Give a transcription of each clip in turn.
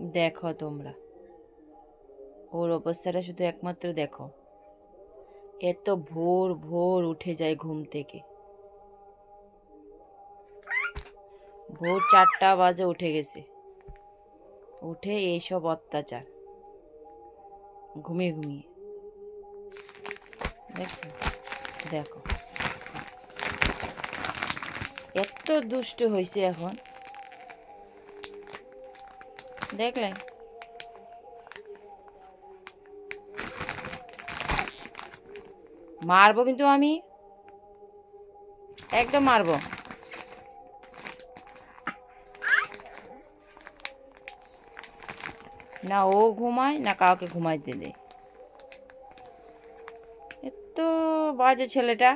দেখো তোমরা। ওর অবস্থাটা শুধু একমাত্র দেখো। এত ভোর ভোর উঠে যায় ঘুম থেকে। ভোর চারটা বাজে উঠে গেছে। উঠে এইসব অত্যাচার। ঘুমিয়ে ঘুমিয়ে। দেখো। এত দুষ্ট হয়েছে এখন। দেখলেন মারবো কিন্তু আমি। একদম মারবো। না ও ঘুমায়, না কাউকে ঘুমাইতে দেয় এত বাজে ছেলেটা।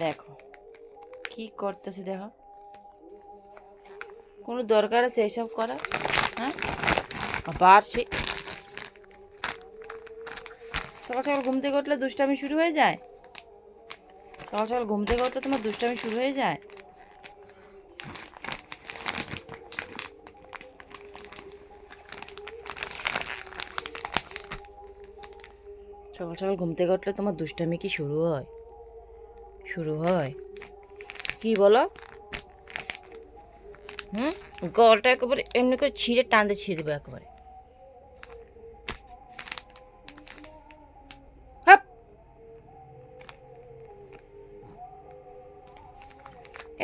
দেখো। কি করতেছে দেখো। কোনো দরকার আছে এসব করা হ্যাঁ? আবার সে সকাল সকাল ঘুম থেকে উঠলে দুষ্টামি শুরু হয়ে যায়? সকাল সকাল ঘুম থেকে উঠলে তোমার দুষ্টামি শুরু হয়ে যায়? সকাল সকাল ঘুম থেকে উঠলে তোমার দুষ্টামি কি শুরু হয়? শুরু হয়? কি বলো? হুম? গলটা একেবারে এমনি করে ছিঁড়ে টানতে ছিঁড়ে দেবো একেবারে।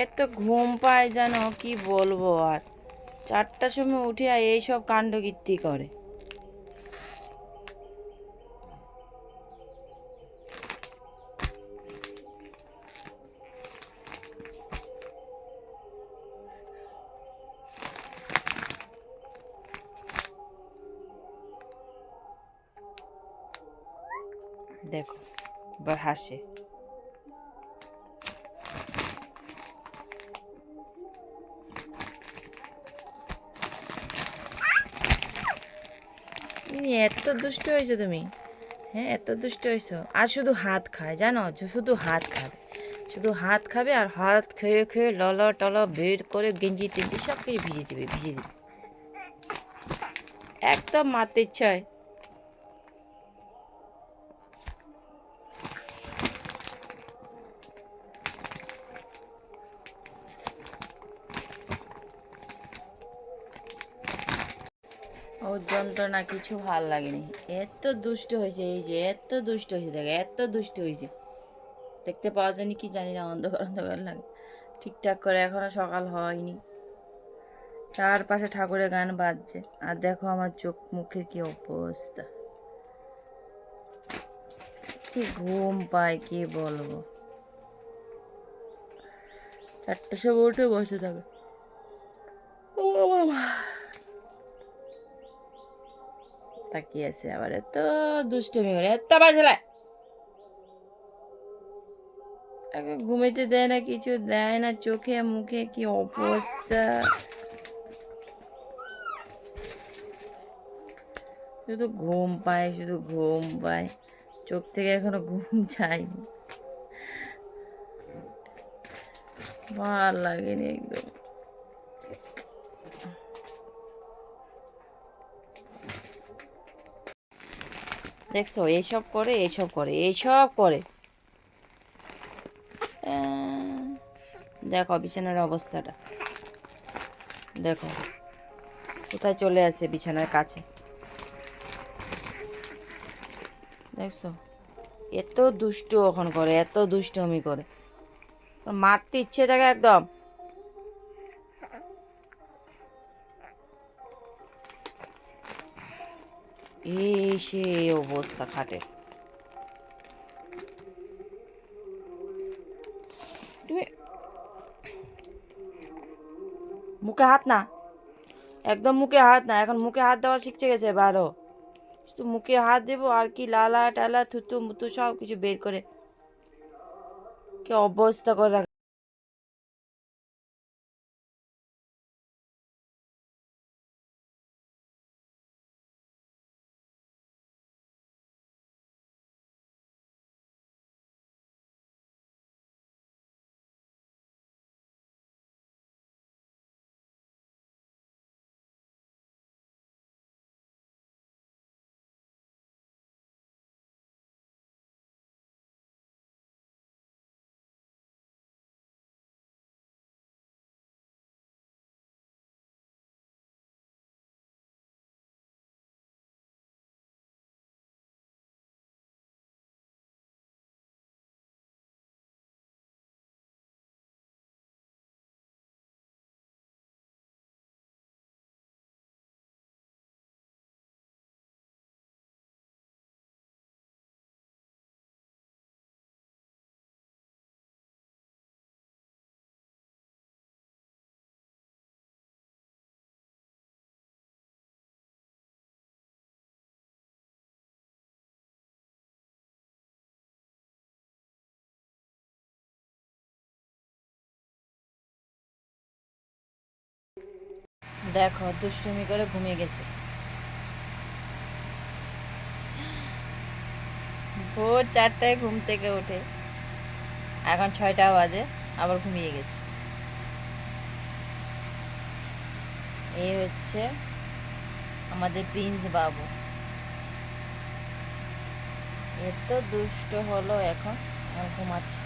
এত ঘুম পায় যেন, কি বলব আর? চারটার সময় উঠে এইসব কাণ্ড কীর্তি করে। দেখো, এবার হাসে। এত দুষ্ট হয়েছো তুমি। হ্যাঁ এত দুষ্ট হয়েছো। আর শুধু হাত খায়, জানো? শুধু হাত খাবে। শুধু হাত খাবে আর হাত খেয়ে খেয়ে লল টল বের করে গেঞ্জি টেঞ্জি সব কিছু ভিজে দেবে ভিজে দেবে। একদম মারতে ইচ্ছা হয়। ওর যন্ত্রণা কিছু ভালো লাগেনি। এত দুষ্ট হয়েছে, এই যে এত দুষ্ট হয়েছে, দেখে, এত দুষ্ট হয়েছে। দেখতে পাওয়া যায়নি কি জানি না, অন্ধকার অন্ধকার লাগে। ঠিকঠাক করে এখনও সকাল হয়নি। তার পাশে ঠাকুরের গান বাজছে। আর দেখো আমার চোখ মুখের কি অবস্থা। কি ঘুম পায়, কি বলব। চারটার সময় উঠে বসে থাকে। তাকিয়ে আছে আবার, এত দুষ্টমি করে, এত বাজলায় তাকে ঘুমাইতে দেয় না, কিছু দেয় না, চোখে, মুখে কি অবস্থা? শুধু ঘুম পায়, শুধু ঘুম পায়, চোখ থেকে এখনও ঘুম যায়নি। ভালো লাগেনি একদম। দেখছ এইসব করে এইসব করে এইসব করে। দেখো, বিছানার অবস্থাটা। দেখো, কোথায় চলে আসে বিছানার কাছে? দেখছ, এত দুষ্ট এখন করে, এত দুষ্টমি করে। মারতে ইচ্ছে থাকে একদম। এই সে অবস্থা খাটে। তুমি মুখে হাত না? একদম মুখে হাত না, এখন মুখে হাত দেওয়া শিখতে গেছে ভালো শুধু মুখে হাত দেবো আর কি লালা টালা থুতু মুতু সব কিছু বের করে। কি অবস্থা করে দেখো, দুষ্টুমি করে ঘুমিয়ে গেছে। ভোর চারটায় ঘুম থেকে ওঠে এখন ছয়টা বাজে, আবার ঘুমিয়ে গেছে। এই হচ্ছে আমাদের প্রিন্স বাবু। এত দুষ্ট হলো এখন, আর ঘুমাচ্ছে